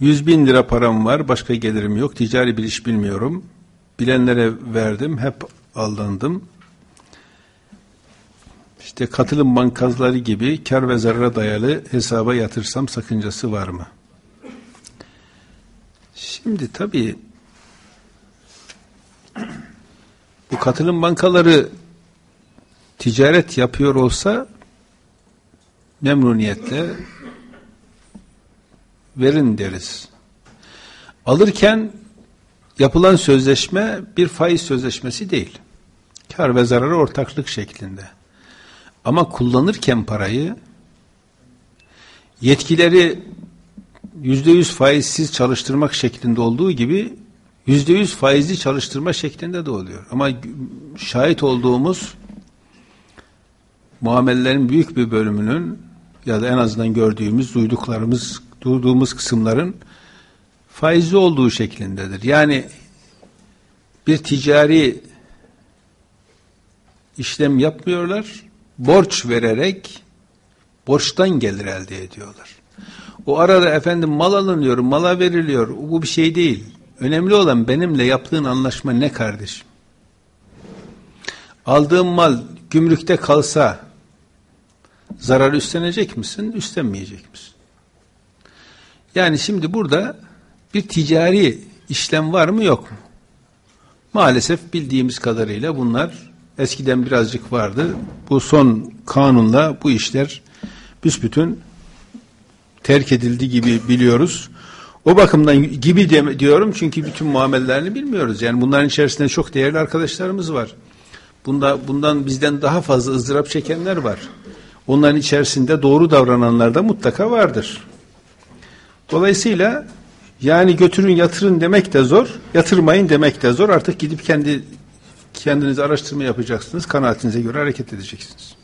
100 bin lira param var, başka gelirim yok, ticari bir iş bilmiyorum. Bilenlere verdim, hep aldandım. İşte katılım bankazları gibi kar ve zarara dayalı hesaba yatırsam sakıncası var mı? Şimdi tabii bu katılım bankaları ticaret yapıyor olsa memnuniyetle verin deriz. Alırken yapılan sözleşme bir faiz sözleşmesi değil. Kar ve zararı ortaklık şeklinde. Ama kullanırken parayı yetkileri yüzde yüz faizsiz çalıştırmak şeklinde olduğu gibi yüzde yüz faizli çalıştırma şeklinde de oluyor. Ama şahit olduğumuz muamelelerin büyük bir bölümünün ya da en azından gördüğümüz, duyduklarımız, duyduğumuz kısımların faizli olduğu şeklindedir. Yani bir ticari işlem yapmıyorlar, borç vererek borçtan gelir elde ediyorlar. O arada efendim mal alınıyor, mala veriliyor. Bu bir şey değil. Önemli olan benimle yaptığın anlaşma ne kardeşim? Aldığım mal gümrükte kalsa zarar üstlenecek misin, üstlenmeyecek misin? Yani şimdi burada bir ticari işlem var mı yok mu? Maalesef bildiğimiz kadarıyla bunlar eskiden birazcık vardı. Bu son kanunla bu işler büsbütün terk edildi gibi biliyoruz. O bakımdan gibi diyorum çünkü bütün muamelelerini bilmiyoruz. Yani bunların içerisinde çok değerli arkadaşlarımız var. Bunda bundan bizden daha fazla ızdırap çekenler var. Onların içerisinde doğru davrananlar da mutlaka vardır. Dolayısıyla yani götürün yatırın demek de zor, yatırmayın demek de zor. Artık gidip kendi kendiniz araştırma yapacaksınız, kanaatinize göre hareket edeceksiniz.